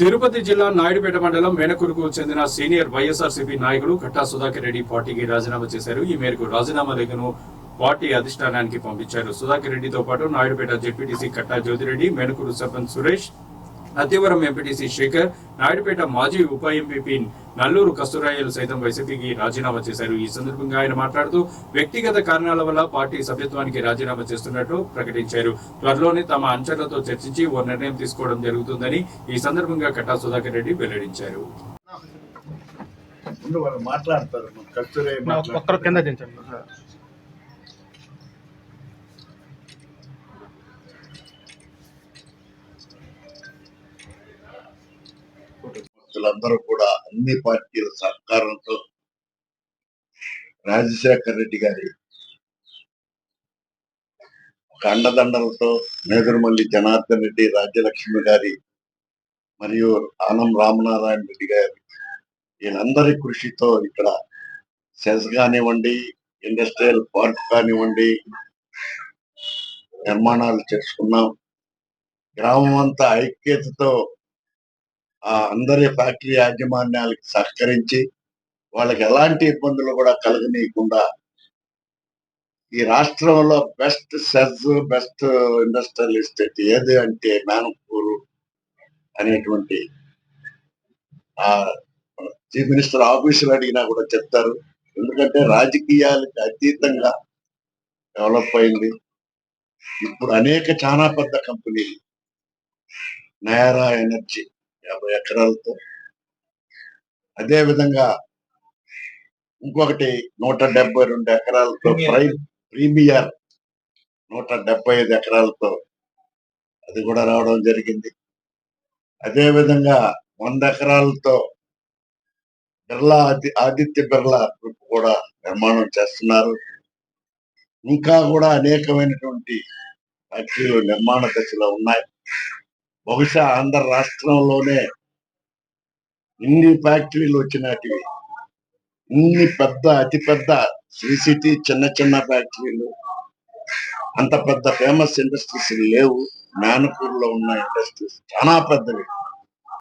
తిరుపతి జిల్లా నాయుడుపేట మండలం మేనకూరుకు చెందిన సీనియర్ వైఎస్ఆర్సీపీ నాయకుడు ఘట్టా సుధాకర్ రెడ్డి పార్టీకి రాజీనామా చేశారు. ఈ మేరకు రాజీనామా లేఖను పార్టీ అధిష్టానానికి పంపించారు. సుధాకర్ రెడ్డితో పాటు నాయుడుపేట జెడ్పీటీసీ కట్టా జ్యోతిరెడ్డి మేనకూరు సర్పంచ్ సురేష్ అత్యవరం ఎంపీటీసీ శేఖర్ నాయుడుపేట మాజీ ఉప ఎంపీ నల్లూరు కస్తూరాయలు సైతం వైసీపీకి రాజీనామా చేశారు. ఈ సందర్భంగా ఆయన మాట్లాడుతూ వ్యక్తిగత కారణాల వల్ల పార్టీ సభ్యత్వానికి రాజీనామా చేస్తున్నట్లు ప్రకటించారు. త్వరలోనే తమ అంచనలతో చర్చించి ఓ నిర్ణయం తీసుకోవడం జరుగుతుందని ఈ సందర్భంగా కట్టా సుధాకర్ రెడ్డి వెల్లడించారు. మాట్లాడతారు మన కూడా అన్ని పార్టీల సహకారంతో రాజశేఖర్ రెడ్డి గారి కండదండలతో మేదరమల్లి జనార్దన్ రెడ్డి రాజ్యలక్ష్మి గారి మరియు ఆనం రామనారాయణ రెడ్డి గారి వీళ్ళందరి కృషితో ఇక్కడ సెస్ కానివ్వండి ఇండస్ట్రియల్ పార్క్ కానివ్వండి నిర్మాణాలు చేసుకున్నాం. గ్రామం అంతా ఐక్యతతో ఆ అందరి ఫ్యాక్టరీ యాజమాన్యాలకు సహకరించి వాళ్ళకి ఎలాంటి ఇబ్బందులు కూడా కలగనీయకుండా ఈ రాష్ట్రంలో best SEZ best industrial estate ఏది అంటే మేనపూరు అనేటువంటి ఆ చీఫ్ మినిస్టర్ ఆఫీసులు అడిగినా కూడా చెప్తారు. ఎందుకంటే రాజకీయాలకు అతీతంగా డెవలప్ అయింది. ఇప్పుడు అనేక చాలా పెద్ద కంపెనీలు నయారా ఎనర్జీ యాభై ఎకరాలతో. అదే విధంగా ఇంకొకటి నూట డెబ్బై రెండు ఎకరాలతో ప్రై ప్రీమియర్ నూట డెబ్బై ఐదు ఎకరాలతో అది కూడా రావడం జరిగింది. అదే విధంగా వంద ఎకరాలతో బిర్లా ఆది ఆదిత్య బిర్లా గ్రూప్ కూడా నిర్మాణం చేస్తున్నారు. ఇంకా కూడా అనేకమైనటువంటి ఫ్యాక్టరీలు నిర్మాణ దశలో ఉన్నాయి. బహుశా ఆంధ్ర రాష్ట్రంలోనే ఇన్ని ఫ్యాక్టరీలు వచ్చినటివి ఇన్ని పెద్ద అతి పెద్ద శ్రీ సిటీ చిన్న చిన్న ఫ్యాక్టరీలు అంత పెద్ద ఫేమస్ ఇండస్ట్రీస్ లేవు. మేనపూర్లో ఉన్న ఇండస్ట్రీస్ చాలా పెద్దవి.